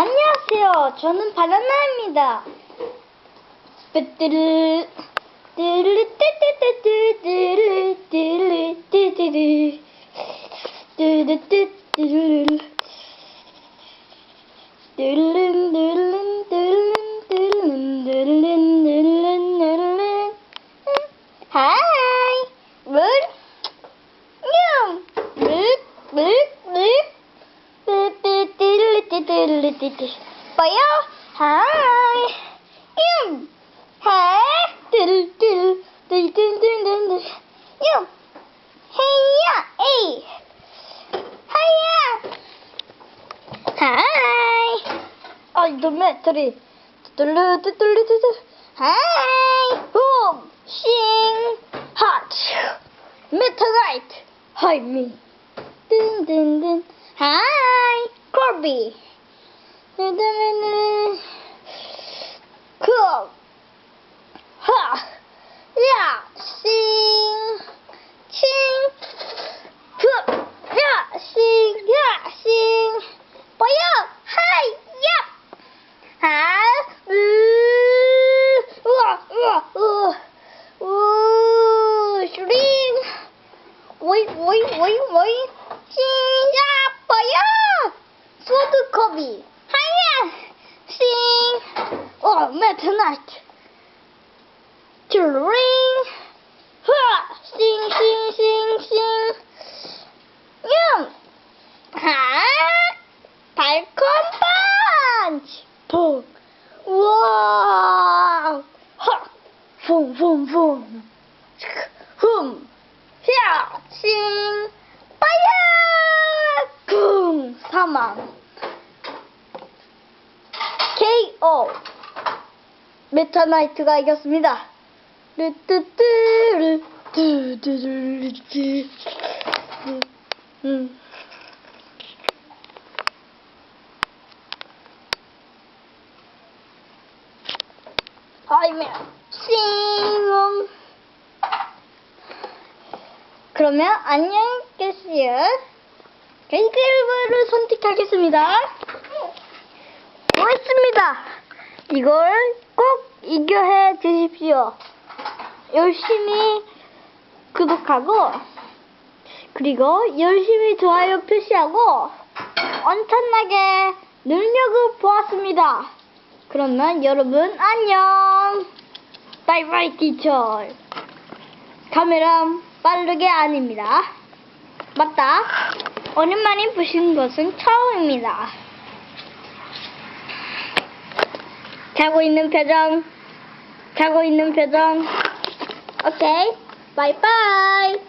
안녕하세요. 저는 바나나입니다. 뚜뚜르 뚜르르 뚜뚜뚜뚜 뚜르르 뚜뚜르 뚜르르 뚜뚜르 뚜르 belli dedi. Baya hay. Yum. He. Dil dil. Dil dil dil dil dil. Yum. Hey ya. Ey. Hey ya. Hay. Ay dur metri. Tutulu tutulu tutulu. Hay. Boom. Shing. Hot. Meteorite. Hi me. Dın dın dın. Hi, Corby. 你对面呢？克哈亚星，清克亚星亚星，不要嗨呀！啊呜呜呜呜！兄弟，喂喂喂喂，清亚不要，苏德科比。Oh, or tonight. To ring, ha, sing, sing, sing, sing. Yum, ha, Pycom punch, boom, wow, ha, boom, boom, boom, boom, yeah, sing, fire, boom, come on. KO. 메타나이트가 이겼습니다. 르뚜뚜르 뚜뚜르르뚜 음. 아이면 싱 그러면 안녕히 계세요. 게이글을 선택하겠습니다. 그렇습니다. 이걸 꼭 이겨해 주십시오. 열심히 구독하고 그리고 열심히 좋아요 표시하고 엄청나게 능력을 보았습니다. 그러면 여러분 안녕. 바이바이 티처. 카메라 빠르게 아닙니다. 맞다. 오랜만에 보신 것은 처음입니다. 자고 있는 표정. 자고 있는 표정. 오케이. 바이바이.